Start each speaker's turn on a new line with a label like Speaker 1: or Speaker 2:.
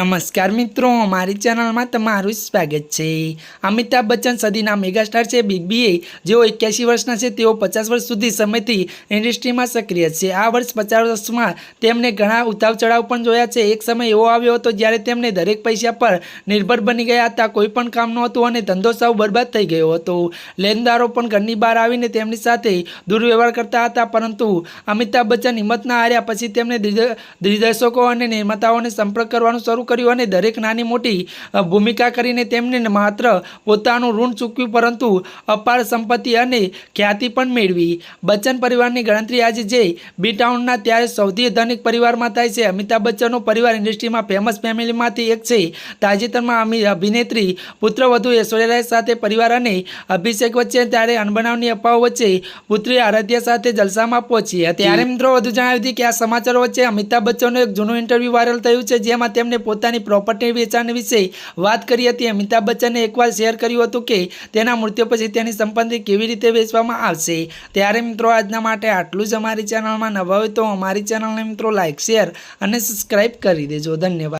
Speaker 1: નમસ્કાર મિત્રો અમારી ચેનલમાં તમારું સ્વાગત છે. અમિતાભ બચ્ચન સદીના મેગાસ્ટાર છે બિગ બીએ જેઓ એક્યાસી વર્ષના છે, તેઓ પચાસ વર્ષ સુધી સમયથી ઇન્ડસ્ટ્રીમાં સક્રિય છે. આ વર્ષ પચાસ વર્ષમાં તેમને ઘણા ઉતાવ ચઢાવ પણ જોયા છે. એક સમય એવો આવ્યો હતો જ્યારે તેમને દરેક પૈસા પર નિર્ભર બની ગયા હતા. કોઈ પણ કામ નહોતું અને ધંધો સાવ બરબાદ થઈ ગયો હતો. લેનદારો પણ ઘરની બહાર આવીને તેમની સાથે દુર્વ્યવહાર કરતા હતા. પરંતુ અમિતાભ બચ્ચન હિંમત ના હાર્યા. પછી તેમણે દિગ્દ- દિગ્દર્શકો અને નિર્માતાઓને સંપર્ક કરવાનું શરૂ કર્યું અને દરેક નાની મોટી ભૂમિકા કરીને તેમને માત્ર પોતાનું ઋણ ચૂકવ્યું પરંતુ અપાર સંપત્તિ અને ખ્યાતિ પણ મેળવી. બચ્ચન પરિવારની ગણતરી આજે જે બી ટાઉનના ત્યારે સૌથી ધનિક પરિવારમાં થાય છે. અમિતાભ બચ્ચનનો પરિવાર ઇન્ડસ્ટ્રીમાં ફેમસ ફેમિલીમાંથી એક છે. તાજેતરમાં અમિ અભિનેત્રી પુત્રવધુ ઐશ્વર્યા રાય સાથે પરિવાર અને અભિષેક વચ્ચે ત્યારે અનબનાવની અફવાઓ વચ્ચે પુત્રી આરાધ્યા સાથે જલસામાં પહોંચી હતી. ત્યારે મિત્રો વધુ જણાવ્યું હતું કે આ સમાચારો વચ્ચે અમિતાભ બચ્ચનનું એક જૂનું ઇન્ટરવ્યૂ વાયરલ થયું છે જેમાં તેમણે પોતાની પ્રોપર્ટી વેચાણ વિશે વાત કરી હતી. અમિતાભ બચ્ચને એકવાર શેર કર્યું હતું કે તેના મૃત્યુ પછી તેની સંપત્તિ કેવી રીતે વેચવામાં આવશે. ત્યારે મિત્રો, આજના માટે આટલું જ અમારી ચેનલમાં નવા હોય તો અમારી ચેનલને મિત્રો લાઇક શેર અને સબસ્ક્રાઇબ કરી દેજો. ધન્યવાદ.